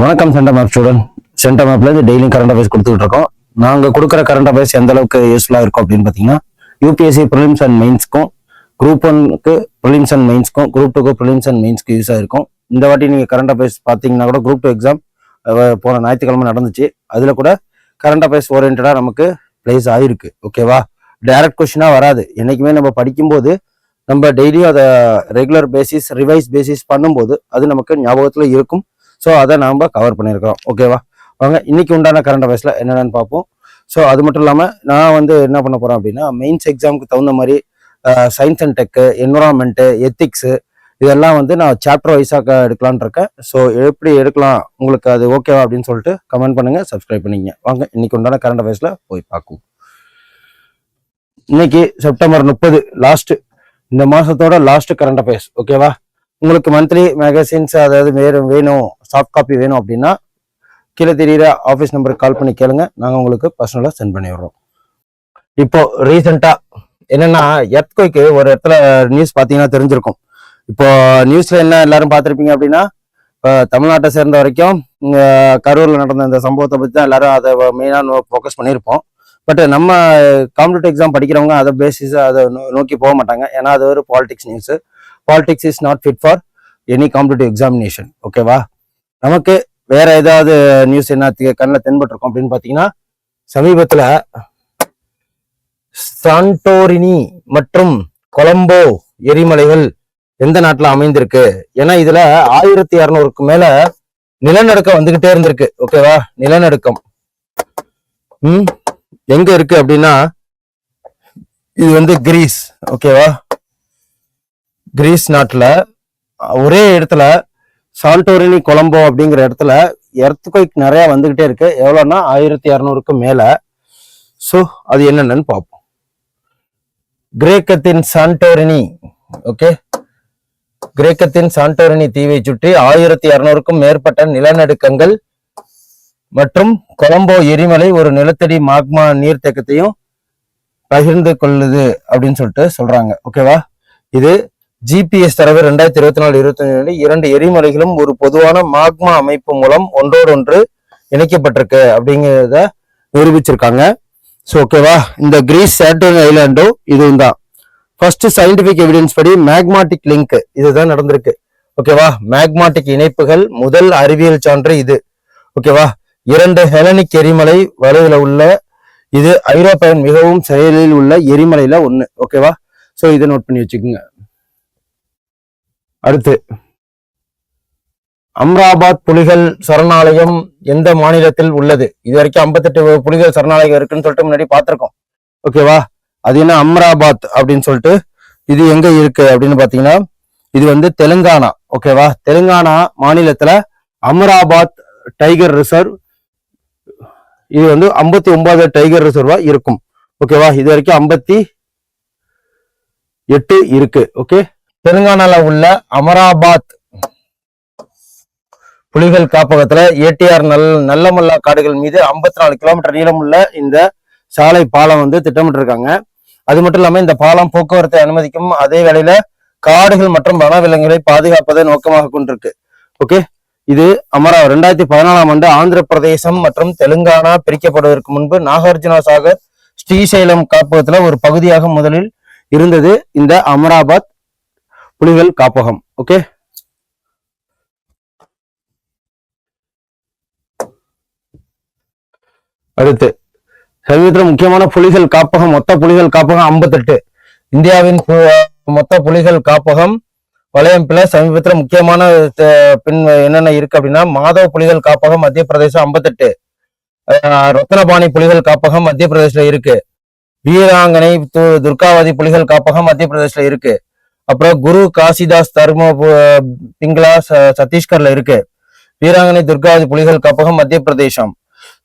வணக்கம் centre map student centre மேப்ல இருந்து டெய்லியும் கரண்ட் அஃபேர்ஸ் கொடுத்துட்டு இருக்கோம். நாங்க கொடுக்குற கரண்ட் அஃபேர்ஸ் எந்த அளவுக்கு யூஸ்ஃபுல்லா இருக்கும் அப்படின்னு பாத்தீங்கன்னா யூபிஎஸ்சி ப்ரிலிம்ஸ் அண்ட் மெயின்ஸ்க்கும் குரூப் ஒன்க்கு ப்ரிலிம்ஸ் அண்ட் மெயின்ஸ்க்கும் குரூப் டூக்கு ப்ரிலிம்ஸ் அண்ட் மெயின்ஸ்க்கு யூஸ் ஆயிருக்கும் இந்த வாட்டி நீங்க கரண்ட் அஃபேர்ஸ் பாத்தீங்கன்னா கூட குரூப் டூ எக்ஸாம் போன ஞாயிற்றுக்கிழமை நடந்துச்சு. அதுல கூட கரண்ட் அஃபேர்ஸ் ஓரியன்டா நமக்கு பிளேஸ் ஆயிருக்கு. ஓகேவா டைரக்ட் கொஷினாக வராது. என்றைக்குமே நம்ம படிக்கும்போது நம்ம டெய்லியும் அதை ரெகுலர் பேசிஸ் ரிவைஸ் பேசிஸ் பண்ணும்போது அது நமக்கு ஞாபகத்தில் இருக்கும். ஸோ அதை நாம் கவர் பண்ணியிருக்கிறோம். ஓகேவா வாங்க இன்னைக்கு உண்டான கரண்ட் அஃபேர்ஸில் என்னென்னு பார்ப்போம். ஸோ அது மட்டும் இல்லாமல் நான் வந்து என்ன பண்ண போகிறேன் அப்படின்னா மெயின்ஸ் எக்ஸாமுக்கு தகுந்த மாதிரி science and tech environment ethics இதெல்லாம் வந்து நான் சாப்டர் வைஸாக எடுக்கலான் இருக்கேன். ஸோ எப்படி எடுக்கலாம்? உங்களுக்கு அது ஓகேவா அப்படின்னு சொல்லிட்டு கமெண்ட் பண்ணுங்கள் சப்ஸ்கிரைப் பண்ணிங்க வாங்க இன்னைக்கு உண்டான கரண்ட் அஃபேர்ஸில் போய் பார்க்குவோம். இன்னைக்கு செப்டம்பர் முப்பது லாஸ்ட் இந்த மாசத்தோட லாஸ்ட் கரண்ட் அஃபேர்ஸ் ஓகேவா உங்களுக்கு மந்த்லி மேகசின்ஸ் அதாவது வேறு வேணும் சாஃப்ட் காப்பி வேணும் அப்படின்னா கீழே தெரியுற ஆஃபீஸ் நம்பருக்கு கால் பண்ணி கேளுங்க. நாங்கள் உங்களுக்கு பர்சனலாக சென்ட் பண்ணி விடுறோம். இப்போ ரீசெண்டாக என்னன்னா எர்த்கோய்க்கு ஒரு இடத்துல நியூஸ் பார்த்தீங்கன்னா தெரிஞ்சிருக்கும். இப்போ நியூஸ்ல என்ன எல்லாரும் பார்த்துருப்பீங்க அப்படின்னா இப்போ தமிழ்நாட்டை சேர்ந்த வரைக்கும் இங்க கரூர்ல நடந்த இந்த சம்பவத்தை பற்றி தான் எல்லாரும் அதை மெயினாக ஃபோக்கஸ் பண்ணியிருப்போம். பட் நம்ம காம்படிட்டிவ் எக்ஸாம் படிக்கிறவங்க அதை பேசிஸ் அதை நோக்கி போக மாட்டாங்க. ஏன்னா அது ஒரு politics news politics is not fit for any competitive examination ஓகேவா நமக்கு வேற ஏதாவது நியூஸ் என்ன கண்ணில் தென்பட்டிருக்கும் அப்படின்னு பார்த்தீங்கன்னா சமீபத்தில் சாண்டோரினி மற்றும் கொலம்போ எரிமலைகள் எந்த நாட்டில் அமைந்திருக்கு? ஏன்னா இதில் ஆயிரத்தி இரநூறுக்கு மேலே நிலநடுக்கம் வந்துகிட்டே இருந்திருக்கு. ஓகேவா நிலநடுக்கம். ம்? எங்க இருக்கு அப்படின்னா இது வந்து கிரீஸ் ஓகேவா கிரீஸ் நாட்டுல ஒரே இடத்துல சால்டோரினி கொலம்போ அப்படிங்கிற இடத்துல எர்த்துக்கொய்க் நிறைய வந்துகிட்டே இருக்கு. எவ்வளோன்னா ஆயிரத்தி இரநூறுக்கு மேல. ஸோ அது என்னென்னு பார்ப்போம். கிரேக்கத்தின் சாண்டோரினி ஓகே கிரேக்கத்தின் சாண்டோரினி தீவை சுற்றி ஆயிரத்தி இரநூறுக்கும் மேற்பட்ட நிலநடுக்கங்கள் மற்றும் கொலம்போ எரிமலை ஒரு நிலத்தடி மாக்மா நீர்த்தேக்கத்தையும் பகிர்ந்து கொள்ளுது அப்படின்னு சொல்லிட்டு சொல்றாங்க. ஓகேவா இது ஜிபிஎஸ் தரவு ரெண்டாயிரத்தி இருபத்தி நாலு இருபத்தி இரண்டு எரிமலைகளும் ஒரு பொதுவான மாக்மா அமைப்பு மூலம் ஒன்றோடொன்று இணைக்கப்பட்டிருக்கு அப்படிங்கிறத நிரூபிச்சிருக்காங்க. ஸோ ஓகேவா இந்த கிரீஸ் சேட்டர்ன் ஐலாண்டும் இதுவும் தான். ஃபர்ஸ்ட் சயின்டிபிக் எவிடன்ஸ் படி மேக்மாட்டிக் லிங்க் இதுதான் நடந்திருக்கு. ஓகேவா மேக்மாட்டிக் இணைப்புகள் முதல் அறிவியல் சான்று இது. ஓகேவா இரண்டு ஹெலனிக் எரிமலை வலையில உள்ள இது ஐரோப்பாவின் மிகவும் செயலில் உள்ள எரிமலையில ஒண்ணு. ஓகேவா சோ இதை நோட் பண்ணி வச்சுக்கோங்க. அடுத்து அம்ராபாத் புலிகள் சரணாலயம் எந்த மாநிலத்தில் உள்ளது? இது வரைக்கும் ஐம்பத்தெட்டு புலிகள் சரணாலயம் இருக்குன்னு சொல்லிட்டு முன்னாடி பார்த்திருக்கோம். ஓகேவா அது என்ன அம்ராபாத் அப்படின்னு சொல்லிட்டு இது எங்க இருக்கு அப்படின்னு பாத்தீங்கன்னா இது வந்து தெலுங்கானா. ஓகேவா தெலுங்கானா மாநிலத்துல அமராபாத் டைகர் ரிசர்வ் இது வந்து ஐம்பத்தி ஒன்பது டைகர் ரிசர்வா இருக்கும். ஓகேவா இது வரைக்கும் ஐம்பத்தி எட்டு இருக்கு. ஓகே தெலுங்கானால உள்ள அமராபாத் புலிகள் காப்பகத்துல ஏடிஆர் நல் நல்லமல்லா காடுகள் மீது ஐம்பத்தி நாலு கிலோமீட்டர் நீளமுள்ள இந்த சாலை பாலம் வந்து திட்டமிட்டிருக்காங்க. அது மட்டும் இல்லாம இந்த பாலம் போக்குவரத்தை அனுமதிக்கும் அதே வேளையில காடுகள் மற்றும் வனவிலங்குகளை பாதுகாப்பதை நோக்கமாக கொண்டிருக்கு. ஓகே இது அமரா ரெண்டாயிரத்தி பதினாலாம் ஆண்டு ஆந்திர பிரதேசம் மற்றும் தெலுங்கானா பிரிக்கப்படுவதற்கு முன்பு நாகார்ஜுனா சாகர் ஸ்ரீசைலம் காப்பகத்துல ஒரு பகுதியாக முதலில் இருந்தது. இந்த அமராபாத் புலிகள் காப்பகம். ஓகே? அடுத்து சமீபத்தில் முக்கியமான புலிகள் காப்பகம் மொத்த புலிகள் காப்பகம் ஐம்பத்தெட்டு. இந்தியாவின் மொத்த புலிகள் காப்பகம் வலையமைப்பில் சமீபத்தில் முக்கியமான பின் என்னென்ன இருக்கு அப்படின்னா மாதவ புலிகள் காப்பகம் மத்திய பிரதேசம் ஐம்பத்தெட்டு. ரத்னபாணி புலிகள் காப்பகம் மத்திய பிரதேசில் இருக்கு. வீராங்கனை துர்காவதி புலிகள் காப்பகம் மத்திய பிரதேசில் இருக்கு. அப்புறம் குரு காசிதாஸ் தர்ம பு- சத்தீஸ்கர்ல இருக்கு. வீராங்கனை துர்காவதி புலிகள் காப்பகம் மத்திய பிரதேசம்.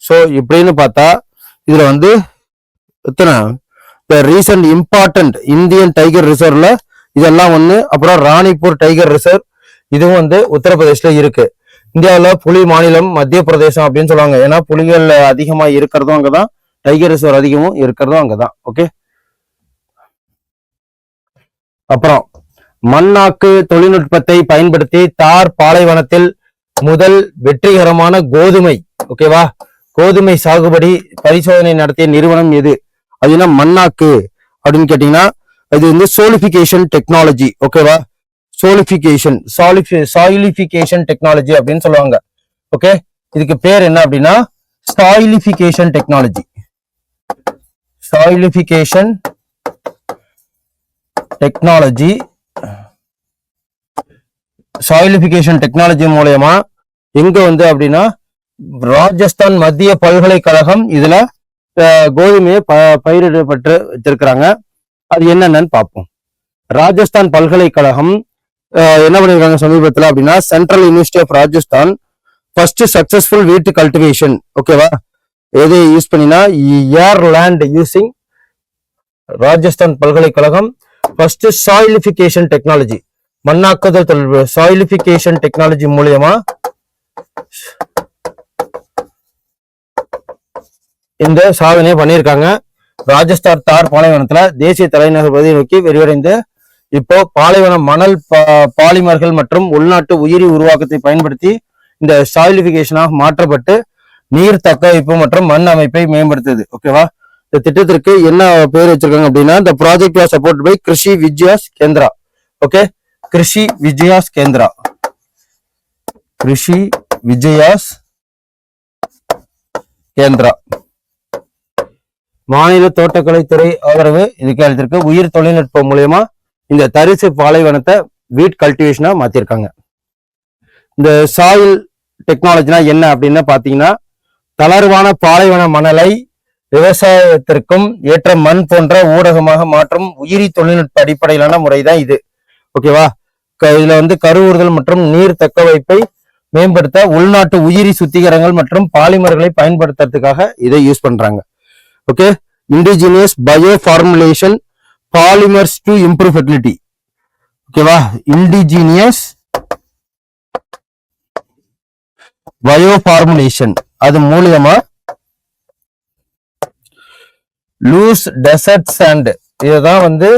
சோ இப்படின்னு பார்த்தா இதுல வந்து எத்தனை? ரீசன்ட் இம்பார்ட்டன்ட் இந்தியன் டைகர் ரிசர்வ்ல இதெல்லாம் ஒண்ணு. அப்புறம் ராணிப்பூர் டைகர் ரிசர்வ் இதுவும் வந்து உத்தரப்பிரதேஷ்ல இருக்கு. இந்தியாவுல புலி மாநிலம் மத்திய பிரதேசம் அப்படின்னு சொல்லுவாங்க. ஏன்னா புலிகள் அதிகமா இருக்கிறதும் அங்கதான் டைகர் ரிசர்வ் அதிகமும் இருக்கிறதும் அங்கதான். ஓகே அப்புறம் மண்ணாக்கு தொழில்நுட்பத்தை பயன்படுத்தி தார் பாலைவனத்தில் முதல் வெற்றிகரமான கோதுமை. ஓகேவா கோதுமை சாகுபடி பரிசோதனை நடத்திய நிறுவனம் எது? அப்படின்னா மண்ணாக்கு அப்படின்னு கேட்டீங்கன்னா இது வந்து சோலிஃபிகேஷன் டெக்னாலஜி ஓகேவா சோலிஃபிகேஷன் சாலிஃபி சாயிலிஃபிகேஷன் டெக்னாலஜி அப்படின்னு சொல்லுவாங்க. ஓகே இதுக்கு பேர் என்ன அப்படின்னா soilification technology soilification technology soilification technology மூலயமா எங்க வந்து அப்படின்னா ராஜஸ்தான் மத்திய பல்கலைக்கழகம் இதுல கோதுமையை ப பயிரிடப்பட்டு வச்சிருக்கிறாங்க. அது என்னென்னு பார்ப்போம். ராஜஸ்தான் பல்கலைக்கழகம் என்ன பண்ணியிருக்காங்க சமீபத்தில் அப்படின்னா central university of Rajasthan first successful வீட்டு கல்டிவேஷன் ஓகேவா எதை யூஸ் பண்ணினா ஏர் லேண்ட் யூஸிங் ராஜஸ்தான் பல்கலைக்கழகம் ஃபர்ஸ்ட் சாயிலிஃபிகேஷன் டெக்னாலஜி மண்ணாக்குதல் தொழில் சாயிலிஃபிகேஷன் டெக்னாலஜி மூலியமா இந்த சாதனையை பண்ணியிருக்காங்க. ராஜஸ்தான் தார் பாலைவனத்துல தேசிய தலைநகர் பகுதியை நோக்கி விரிவடைந்து இப்போ பாலைவன மணல் பா- பாலிமர்கள் மற்றும் உள்நாட்டு உயிரி உருவாக்கத்தை பயன்படுத்தி இந்த சாயிலிபிகேஷனாக மாற்றப்பட்டு நீர் தக்க வைப்பு மற்றும் மண் அமைப்பை மேம்படுத்துது. ஓகேவா இந்த திட்டத்திற்கு என்ன பேர் வச்சிருக்காங்க அப்படின்னா இந்த project was support by Krishi Vigyan Kendra okay Krishi Vigyan Kendra Krishi Vigyan Kendra மாநில தோட்டக்கலைத்துறை ஆதரவு இதுக்கு அளித்திருக்கு உயிர் தொழில்நுட்பம் மூலயமா இந்த தரிசு பாலைவனத்தை வீட் கல்டிவேஷனா மாத்திருக்காங்க. இந்த சாயில் டெக்னாலஜினா என்ன அப்படின்னு பாத்தீங்கன்னா தளர்வான பாலைவன மணலை விவசாயத்திற்கும் ஏற்ற மண் போன்ற ஊடகமாக மாற்றும் உயிரி தொழில்நுட்ப அடிப்படையிலான முறைதான் இது. ஓகேவா க- இதுல வந்து கருவுறுதல் மற்றும் நீர் தக்க வைப்பை மேம்படுத்த உள்நாட்டு உயிரி சுத்திகரங்கள் மற்றும் பாலிமர்களை பயன்படுத்துறதுக்காக இதை யூஸ் பண்றாங்க. Okay indigenous bio formulation polymers to improve fertility ஓகேவா இண்டிஜினியஸ் பயோ ஃபார்முலேஷன் அது மூலியமா லூஸ் டெசர்ட் சாண்ட் இதுதான் வந்து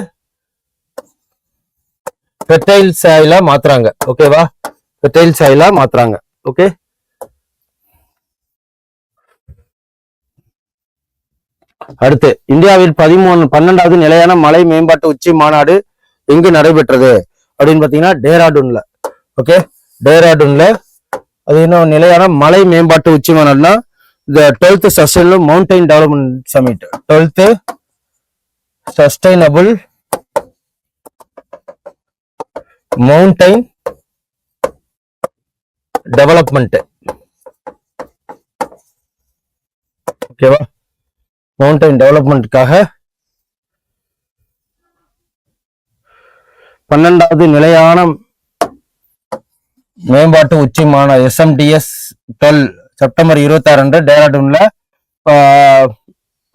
ஃபெர்டைல் சாயிலா மாத்துறாங்க. ஓகேவா ஃபெர்டைல் சாயிலா மாத்துறாங்க. ஓகே அடுத்து இந்தியாவில் பதிமூணு பன்னெண்டாவது நிலையான மலை மேம்பாட்டு உச்சி மாநாடு எங்கு நடைபெற்றது? அப்படின்னு பாத்தீங்கன்னா டேராடூன்ல. ஓகே? டேராடூன்ல. அது இன்னும் நிலையான மலை மேம்பாட்டு உச்சி மாநாடுனா இந்த twelfth sustainable mountain development summit. Twelfth sustainable mountain development. ஓகேவா? மவுண்டைன் டெவலப்மெண்ட்டுக்காக பன்னெண்டாவது நிலையான மேம்பாட்டு உச்சி மாநாடு எஸ்எம்டிஎஸ் டுவெல் செப்டம்பர் இருபத்தி ஆறு அன்று டேராடூன்ல ஆஹ்,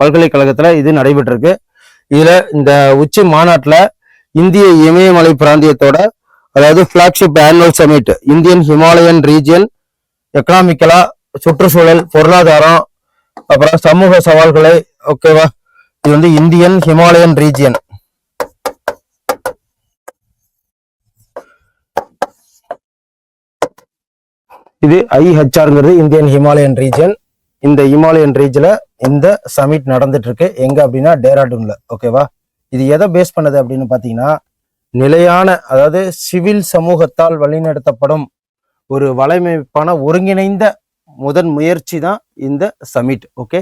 பல்கலைக்கழகத்துல இது நடைபெற்றிருக்கு. இதுல இந்த உச்சி மாநாட்டில் இந்திய இமயமலை பிராந்தியத்தோட அதாவது flagship annual summit Indian Himalayan region எக்கனாமிக்கலா சுற்றுச்சூழல் பொருளாதாரம் அப்புறம் சமூக சவால்களை ஓகேவா இது வந்து இந்தியன் ஹிமாலயன் ரீஜியன். இது ஐஹெச்ஆர்ங்கிறது இந்தியன் ஹிமாலயன் ரீஜன் இந்த ஹிமாலயன் ரீஜ்ல இந்த சமிட் நடந்துட்டு இருக்கு எங்க அப்படின்னா டேராடூன்ல ஓகேவா இது எதை பேஸ் பண்ணது அப்படின்னு பாத்தீங்கன்னா நிலையான அதாவது சிவில் சமூகத்தால் வழிநடத்தப்படும் ஒரு வலைமைப்பான ஒருங்கிணைந்த முதன் முயற்சி தான் இந்த சமிட் ஓகே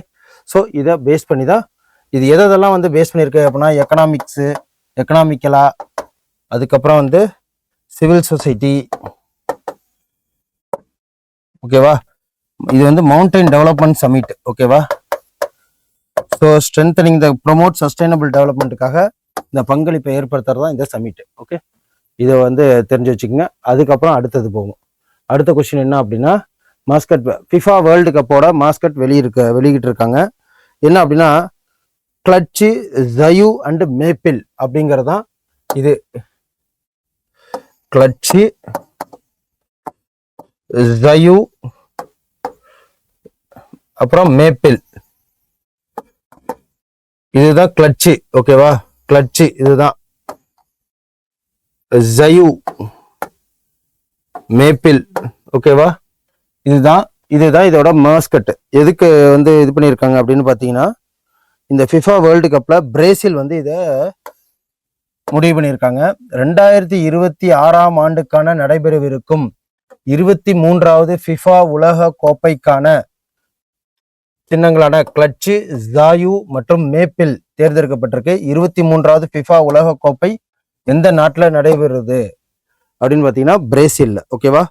ஸோ இதை பேஸ் பண்ணி தான் இது எதெல்லாம் வந்து பேஸ் பண்ணியிருக்கு அப்படின்னா எக்கனாமிக்ஸு எக்கனாமிக்கலா அதுக்கப்புறம் வந்து சிவில் சொசைட்டி ஓகேவா இது வந்து மவுண்டைன் டெவலப்மெண்ட் சமிட் ஓகேவா so strengthening the promote sustainable டெவலப்மெண்ட்டுக்காக இந்த பங்களிப்பை ஏற்படுத்துறது தான் இந்த சமிட் ஓகே இதை வந்து தெரிஞ்சு வச்சுக்கோங்க. அதுக்கப்புறம் அடுத்தது போகும். அடுத்த கொஸ்டின் என்ன அப்படின்னா மாஸ்கட் ஃபிஃபா வேர்ல்டு கப்போட மாஸ்கட் வெளியிருக்க வெளியிட்டு இருக்காங்க என்ன அப்படின்னா கிளச்சு ஜயு அண்டு மேப்பிள் அப்படிங்கிறது தான் இது. கிளச்சு ஜயு அப்புறம் மேப்பிள் இதுதான் கிளச்சு ஓகேவா? கிளச்சு இதுதான். ஜயு மேப்பிள் ஓகேவா? இதுதான் இதுதான் இதோட மாஸ்கட் எதுக்கு வந்து இது பண்ணியிருக்காங்க அப்படின்னு பார்த்தீங்கன்னா இந்த ஃபிஃபா வேர்ல்டு கப்பில் பிரேசில் வந்து இதை முடிவு பண்ணியிருக்காங்க. ரெண்டாயிரத்தி இருபத்தி ஆறாம் ஆண்டுக்கான நடைபெறவிருக்கும் இருபத்தி மூன்றாவது ஃபிஃபா உலக கோப்பைக்கான சின்னங்களான கிளட்சு ஜாயு மற்றும் மேப்பிள் தேர்ந்தெடுக்கப்பட்டிருக்கு. இருபத்தி மூன்றாவது ஃபிஃபா உலக கோப்பை எந்த நாட்டில் நடைபெறுது அப்படின்னு பார்த்தீங்கன்னா பிரேசிலில் ஓகேவா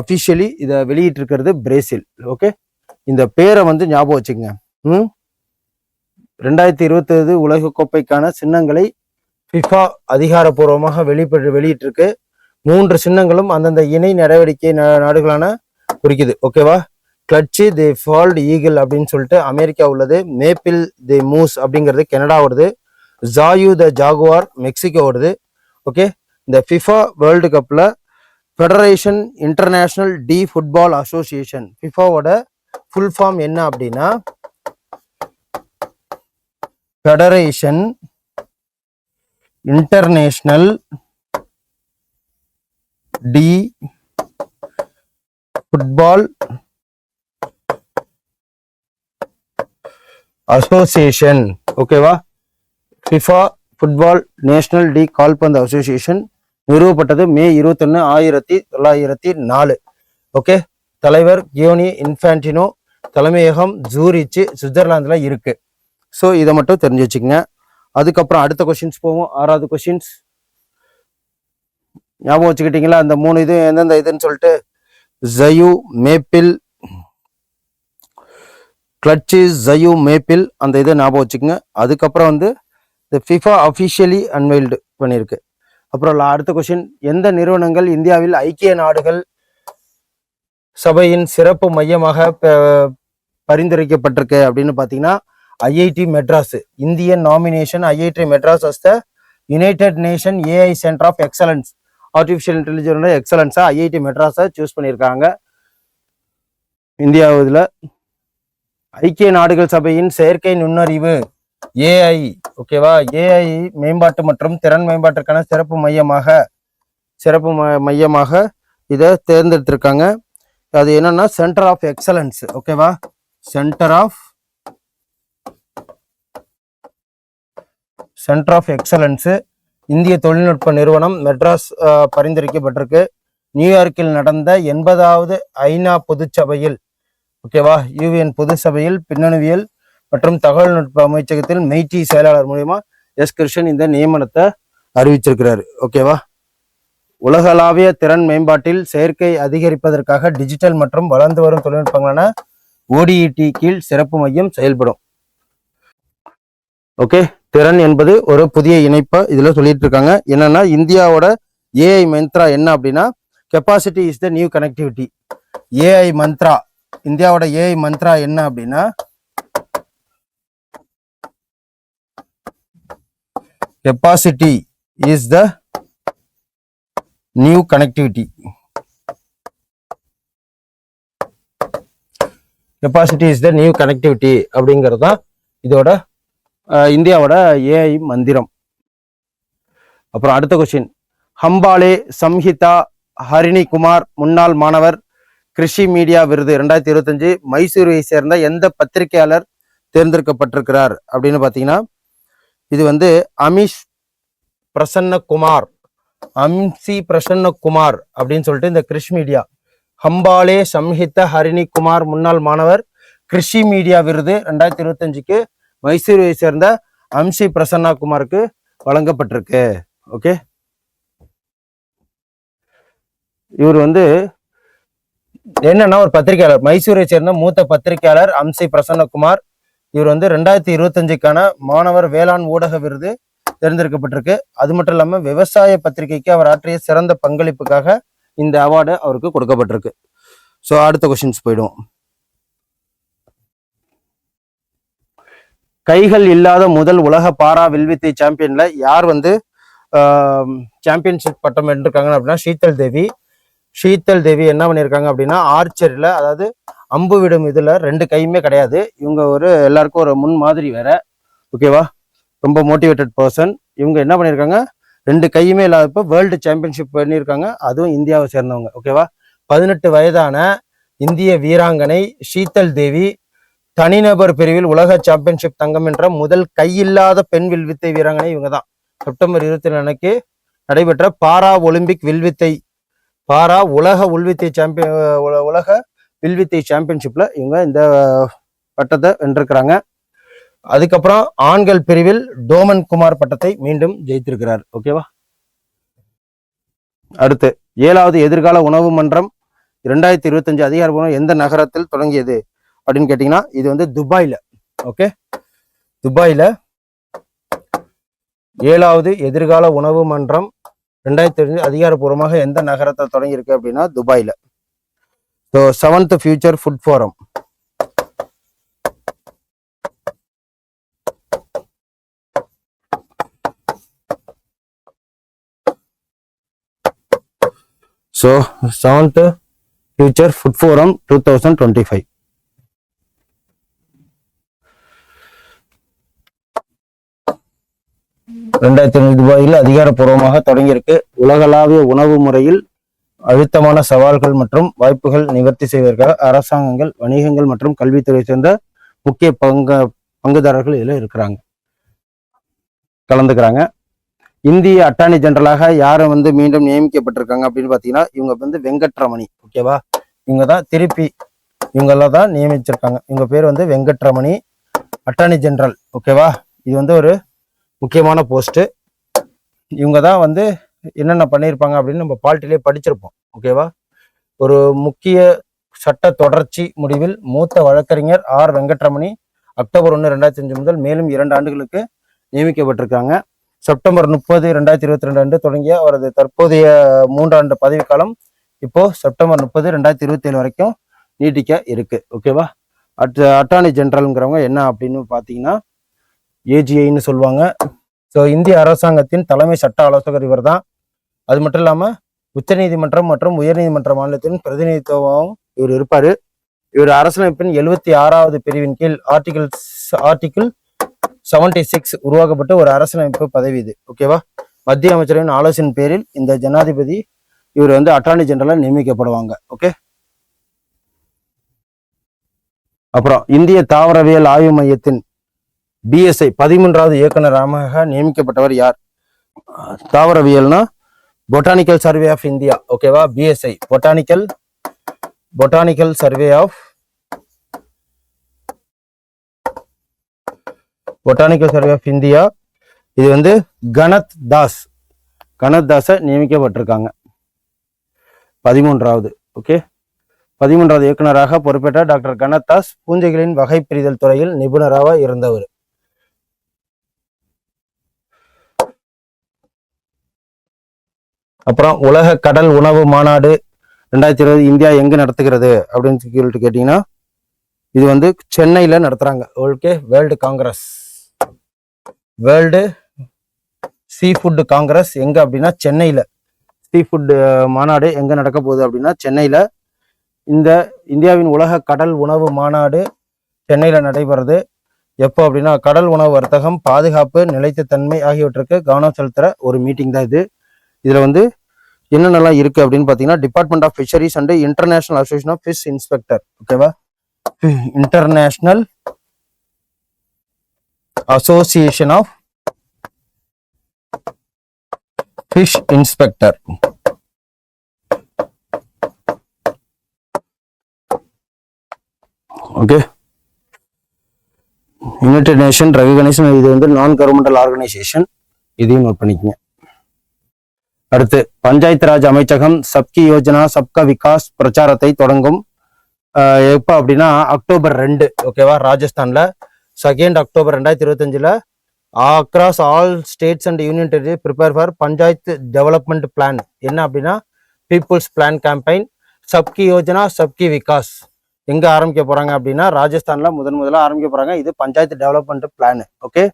அஃபிஷியலி இதை வெளியிட்டிருக்கிறது பிரேசில் ஓகே இந்த பேரை வந்து ஞாபகம் வச்சுக்கங்க. ம்? ரெண்டாயிரத்தி இருபத்தி உலக கோப்பைக்கான சின்னங்களை ஃபிஃபா அதிகாரப்பூர்வமாக வெளிப்பட்டு வெளியிட்டிருக்கு. மூன்று சின்னங்களும் அந்தந்த இணை நடவடிக்கை நாடுகளான குறிக்குது. ஓகேவா கிளட்சி தி ஃபால்ட் ஈகிள் அப்படின்னு சொல்லிட்டு அமெரிக்கா உள்ளது. மேப்பிள் தி மூஸ் அப்படிங்கிறது கனடாவோடது ஜாயு த ஜாகுவார் மெக்சிகோவோடது ஓகே இந்த ஃபிஃபா வேர்ல்டு கப்பில் federation international de football association ஃபிஃபாவோட full form என்ன அப்படின்னா federation international de football association ஓகேவா ஃபிஃபா ஃபுட்பால் நேஷனல் டி கால்பந்து அசோசியேஷன் நிறுவப்பட்டது மே இருபத்தொன்னு ஆயிரத்தி தொள்ளாயிரத்தி நாலு. ஓகே? தலைவர் கியோனி இன்ஃபான்டினோ தலைமையகம் ஜூரிச்சு சுவிட்சர்லாந்தில் இருக்கு. ஸோ இதை மட்டும் தெரிஞ்சு வச்சுக்கோங்க. அதுக்கப்புறம் அடுத்த கொஷின்ஸ் போவோம். ஆறாவது கொஷின்ஸ் ஞாபகம் வச்சுக்கிட்டீங்களா? அந்த மூணு இது எந்தெந்த இதுன்னு சொல்லிட்டு. Zayu Maple. Clutch Zayu Maple. அந்த இதை ஞாபகம் வச்சுக்கோங்க. அதுக்கப்புறம் வந்து இந்த ஃபிஃபா அஃபிஷியலி அன்வைல்டு பண்ணியிருக்கு. அப்புறம் அடுத்த கொஷின் எந்த நிறுவனங்கள் இந்தியாவில் ஐக்கிய நாடுகள் சபையின் சிறப்பு மையமாக பரிந்துரைக்கப்பட்டிருக்கு அப்படின்னு பார்த்தீங்கன்னா IIT Madras. Indian nomination IIT Madras as the United Nation AI centre of excellence artificial intelligence எக்ஸலன்ஸாக IIT மெட்ராஸை சூஸ் பண்ணியிருக்காங்க. இந்தியாவில் ஐக்கிய நாடுகள் சபையின் செயற்கை நுண்ணறிவு ஏஐ ஓகேவா ஏஐ மேம்பாட்டு மற்றும் திறன் மேம்பாட்டிற்கான சிறப்பு மையமாக சிறப்பு ம- மையமாக இதை தேர்ந்தெடுத்திருக்காங்க. அது என்னன்னா சென்டர் ஆஃப் எக்ஸலன்ஸ் ஓகேவா centre of centre of excellence இந்திய தொழில்நுட்ப நிறுவனம் மெட்ராஸ் பரிந்துரைக்கப்பட்டிருக்கு. நியூயார்க்கில் நடந்த எண்பதாவது ஐநா பொதுச்சபையில் ஓகேவா யூஎன் பொது சபையில் பின்னணுவியல் மற்றும் தகவல் நுட்ப அமைச்சகத்தில் மெய்டி செயலாளர் மூலியமா எஸ் கிருஷ்ணன் இந்த நியமனத்தை அறிவிச்சிருக்கிறார். ஓகேவா உலகளாவிய திறன் மேம்பாட்டில் செயற்கை அதிகரிப்பதற்காக டிஜிட்டல் மற்றும் வளர்ந்து வரும் தொழில்நுட்பங்களான ஓடிஇடி கீழ் சிறப்பு மையம் செயல்படும். ஓகே திறன் என்பது ஒரு புதிய இணைப்பை இதில் சொல்லிட்டு இருக்காங்க என்னன்னா இந்தியாவோட ஏஐ மந்த்ரா என்ன அப்படின்னா capacity is the new connectivity AI mantra இந்தியாவோட ஏஐ மந்த்ரா என்ன அப்படின்னா capacity is the new connectivity capacity is the new connectivity அப்படிங்கிறது தான் இதோட இந்தியாவோட ஏஐ மந்திரம். அப்புறம் அடுத்த கொஸ்டின் ஹம்பாலே சம்ஹிதா ஹரிணி குமார் முன்னாள் மாணவர் கிருஷி மீடியா விருது ரெண்டாயிரத்தி இருபத்தஞ்சு. மைசூரை சேர்ந்த எந்த பத்திரிகையாளர் தேர்ந்தெடுக்கப்பட்டிருக்கிறார் அப்படின்னு பார்த்தீங்கன்னா இது வந்து அமிஷ் பிரசன்னகுமார். அம்சி பிரசன்னகுமார் அப்படின்னு சொல்லிட்டு இந்த கிருஷ் மீடியா. ஹம்பாலே சம்ஹித்த ஹரிணி குமார் முன்னாள் மாணவர் கிருஷி மீடியா விருது ரெண்டாயிரத்தி இருபத்தஞ்சுக்கு மைசூரை சேர்ந்த அம்சி பிரசன்னா குமாருக்கு வழங்கப்பட்டிருக்கு. ஓகே? இவர் வந்து என்னன்னா ஒரு பத்திரிகையாளர் மைசூரை சேர்ந்த மூத்த பத்திரிகையாளர் அம்சி பிரசன்னகுமார் இவர் வந்து ரெண்டாயிரத்தி இருபத்தஞ்சுக்கான மாணவர் வேளாண் ஊடக விருது தேர்ந்தெடுக்கப்பட்டிருக்கு. அது மட்டும் இல்லாம விவசாய பத்திரிகைக்கு அவர் ஆற்றிய சிறந்த பங்களிப்புக்காக இந்த அவார்டு அவருக்கு கொடுக்கப்பட்டிருக்கு. ஸோ அடுத்த கொஷின்ஸ் போயிடுவோம். கைகள் இல்லாத முதல் உலக பாரா வில்வித்தை சாம்பியன்ல யார் வந்து சாம்பியன்ஷிப் பட்டம் வென்றிருக்காங்க அப்படின்னா ஷீத்தல் தேவி. ஷீத்தல் தேவி என்ன பண்ணியிருக்காங்க அப்படின்னா ஆர்ச்சரியில் அதாவது அம்பு விடும் இதில் ரெண்டு கையுமே கிடையாது. இவங்க ஒரு எல்லாருக்கும் ஒரு முன் மாதிரி வேற. ஓகேவா ரொம்ப மோட்டிவேட்டட் பர்சன் இவங்க என்ன பண்ணியிருக்காங்க ரெண்டு கையுமே இல்லாதப்போ வேர்ல்டு சாம்பியன்ஷிப் பண்ணியிருக்காங்க அதுவும் இந்தியாவை சேர்ந்தவங்க. ஓகேவா பதினெட்டு வயதான இந்திய வீராங்கனை ஷீத்தல் தேவி தனிநபர் பிரிவில் உலக சாம்பியன்ஷிப் தங்கம் என்ற முதல் கையில்லாத பெண் வில்வித்தை வீராங்கனை இவங்க தான் செப்டம்பர் இருபத்தி ரெண்டு நடைபெற்ற பாரா ஒலிம்பிக் வில்வித்தை பாரா உலக உள்வித்தை சாம்பியன் உலக வில்வித்தை சாம்பியன்ஷிப்பில் இவங்க இந்த பட்டத்தை வென்றிருக்கிறாங்க. அதுக்கப்புறம் ஆண்கள் பிரிவில் டோமன் குமார் பட்டத்தை மீண்டும் ஜெயித்திருக்கிறார். ஓகேவா அடுத்து ஏழாவது எதிர்கால உணவு மன்றம் இரண்டாயிரத்தி இருபத்தஞ்சு அதிகாரபூர்வம் எந்த நகரத்தில் தொடங்கியது அப்படின்னு கேட்டிங்கன்னா இது வந்து துபாயில். ஓகே துபாயில் ஏழாவது எதிர்கால உணவு மன்றம் ரெண்டாயிரத்தி இருபது அதிகாரப்பூர்வமாக எந்த நகரத்தை தொடங்கியிருக்கு அப்படின்னா துபாயில். So seventh future food forum so seventh future food forum two thousand twenty five ரெண்டாயிரத்தி ஐநூறு ரூபாயில் அதிகாரப்பூர்வமாக தொடங்கியிருக்கு. உலகளாவிய உணவு முறையில் அழுத்தமான சவால்கள் மற்றும் வாய்ப்புகள் நிவர்த்தி செய்வதற்காக அரசாங்கங்கள் வணிகங்கள் மற்றும் கல்வித்துறை சேர்ந்த முக்கிய பங்கு பங்குதாரர்கள் இதில் இருக்கிறாங்க. கலந்துக்கிறாங்க. இந்திய அட்டார்னி ஜெனரலாக யாரும் வந்து மீண்டும் நியமிக்கப்பட்டிருக்காங்க அப்படின்னு பார்த்தீங்கன்னா இவங்க வந்து வெங்கட்ரமணி ஓகேவா? இவங்க தான் திருப்பி இவங்கெல்லாம் தான் நியமிச்சிருக்காங்க. இவங்க பேர் வந்து வெங்கட்ரமணி அட்டார்னி ஜெனரல் ஓகேவா? இது வந்து ஒரு முக்கியமான போஸ்ட்டு. இவங்க தான் வந்து என்னென்ன பண்ணியிருப்பாங்க அப்படின்னு நம்ம பால்ட்டிலே படிச்சிருப்போம். ஓகேவா ஒரு முக்கிய சட்ட தொடர்ச்சி முடிவில் மூத்த வழக்கறிஞர் ஆர். வெங்கட்ரமணி அக்டோபர் ஒன்று ரெண்டாயிரத்தி அஞ்சு முதல் மேலும் இரண்டு ஆண்டுகளுக்கு நியமிக்கப்பட்டிருக்காங்க. செப்டம்பர் முப்பது ரெண்டாயிரத்தி இருபத்தி ரெண்டு அன்று தொடங்கிய அவரது தற்போதைய மூன்றாண்டு பதவிக்காலம் இப்போ செப்டம்பர் முப்பது ரெண்டாயிரத்தி இருபத்தி ஏழு வரைக்கும் நீட்டிக்க இருக்கு. ஓகேவா அட் அட்டார்னி ஜென்ரல்ங்கிறவங்க என்ன அப்படின்னு பார்த்தீங்கன்னா ஏஜிஐன்னு சொல்லுவாங்க. ஸோ இந்திய அரசாங்கத்தின் தலைமை சட்ட ஆலோசகர் இவர் தான் அது மட்டும் இல்லாமல் உச்சநீதிமன்றம் மற்றும் உயர்நீதிமன்ற மாநிலத்தின் பிரதிநிதித்துவமாகவும் இவர் இருப்பார். இவர் அரசியலமைப்பின் எழுபத்தி ஆறாவது பிரிவின் கீழ் ஆர்டிகிள் ஆர்டிகிள் செவன்டி சிக்ஸ் உருவாக்கப்பட்ட ஒரு அரசியலமைப்பு பதவி இது. ஓகேவா மத்திய அமைச்சரின் ஆலோசனை பேரில் இந்த ஜனாதிபதி இவர் வந்து அட்டார்னி ஜெனரலாக நியமிக்கப்படுவாங்க. ஓகே அப்புறம் இந்திய தாவரவியல் ஆய்வு மையத்தின் பிஎஸ்ஐ பதிமூன்றாவது இயக்குநராக நியமிக்கப்பட்டவர் யார்? தாவரவியல்னா பொட்டானிக்கல் சர்வே ஆஃப் இந்தியா ஓகேவா BSI botanical botanical survey of botanical survey of India இது வந்து கணத் தாஸ் கணத் தாஸை நியமிக்கப்பட்டிருக்காங்க. பதிமூன்றாவது ஓகே பதிமூன்றாவது இயக்குனராக பொறுப்பேற்ற டாக்டர் கணத் தாஸ் பூஞ்சைகளின் வகைப்பிரிதல் துறையில் நிபுணராக இருந்தவர். அப்புறம் உலக கடல் உணவு மாநாடு ரெண்டாயிரத்தி இருபது இந்தியா எங்கே நடத்துகிறது அப்படின்னு சொல்லிட்டு கேட்டிங்கன்னா இது வந்து சென்னையில் நடத்துகிறாங்க okay world congress. World sea congress எங்கே அப்படின்னா சென்னையில். சீ மாநாடு எங்கே நடக்க போகுது அப்படின்னா சென்னையில். இந்த இந்தியாவின் உலக கடல் உணவு மாநாடு சென்னையில் நடைபெறுது. எப்போ அப்படின்னா கடல் உணவு வர்த்தகம் பாதுகாப்பு நிலைத்தன்மை ஆகியவற்றுக்கு கவனம் செலுத்துகிற ஒரு மீட்டிங் தான் இது. இதுல வந்து என்னென்னலாம் இருக்கு அப்படின்னு பார்த்தீங்கன்னா department of fisheries and international association of fish inspector ஓகேவா international association of fish inspector okay United Nation recognisation இது வந்து நான் கவர்மெண்டல் ஆர்கனைசேஷன் இதையும் நோட் பண்ணிக்கங்க. அடுத்து பஞ்சாயத்து ராஜ் அமைச்சகம் சப்கி யோஜனா சப்கா விகாஸ் பிரச்சாரத்தை தொடங்கும். எப்போ அப்படின்னா அக்டோபர் ரெண்டு ஓகேவா ராஜஸ்தான்ல. செகண்ட் அக்டோபர் ரெண்டாயிரத்தி இருபத்தஞ்சில் across all states and union territory prepare for panchayat development plan என்ன அப்படின்னா people's plan campaign Sabki Yojana Sabki Vikas. எங்கே ஆரம்பிக்க போகிறாங்க அப்படின்னா ராஜஸ்தானில் முதன் முதலாக ஆரம்பிக்க போகிறாங்க இது பஞ்சாயத்து டெவலப்மெண்ட் பிளான் ஓகே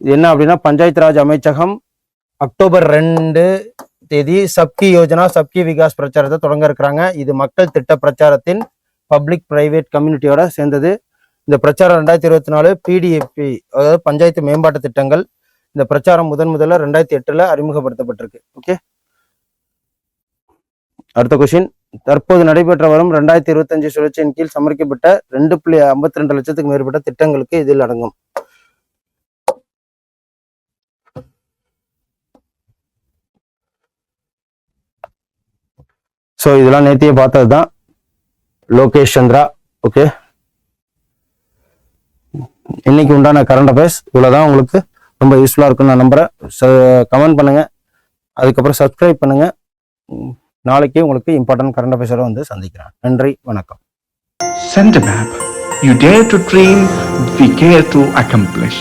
என்ன அப்படின்னா பஞ்சாயத்து ராஜ் அமைச்சகம் அக்டோபர் ரெண்டு தேதி சப்கி யோஜனா சப்கி விகாஸ் பிரச்சாரத்தை தொடங்க இருக்கிறாங்க. இது மக்கள் திட்ட பிரச்சாரத்தின் பப்ளிக் பிரைவேட் கம்யூனிட்டியோட சேர்ந்தது. இந்த பிரச்சாரம் ரெண்டாயிரத்தி இருபத்தி நாலு பிடிஎஃப்பி அதாவது பஞ்சாயத்து மேம்பாட்டு திட்டங்கள் இந்த பிரச்சாரம் முதன் முதல்ல ரெண்டாயிரத்தி எட்டுல அறிமுகப்படுத்தப்பட்டிருக்கு. ஓகே அடுத்த கொஸ்டின் தற்போது நடைபெற்ற வரும் ரெண்டாயிரத்தி இருபத்தஞ்சு சுழற்சியின் கீழ் சமர்ப்பிக்கப்பட்ட ரெண்டு புள்ளி ஐம்பத்தி ரெண்டு லட்சத்துக்கு மேற்பட்ட திட்டங்களுக்கு இதில் அடங்கும். ஸோ இதெல்லாம் நேத்தியே பார்த்தது தான் லோகேஷ் சந்திரா ஓகே இன்னைக்கு உண்டான கரண்ட் அஃபேர்ஸ் இவ்வளோதான் உங்களுக்கு ரொம்ப யூஸ்ஃபுல்லாக இருக்கும்னு நான் நம்புறேன். கமெண்ட் பண்ணுங்கள் அதுக்கப்புறம் சப்ஸ்கிரைப் பண்ணுங்கள் நாளைக்கு உங்களுக்கு இம்பார்ட்டன்ட் கரண்ட் அஃபேர்ஸோட வந்து சந்திக்கிறேன். நன்றி வணக்கம். சென்ட் a you You dare to dream, we care to accomplish.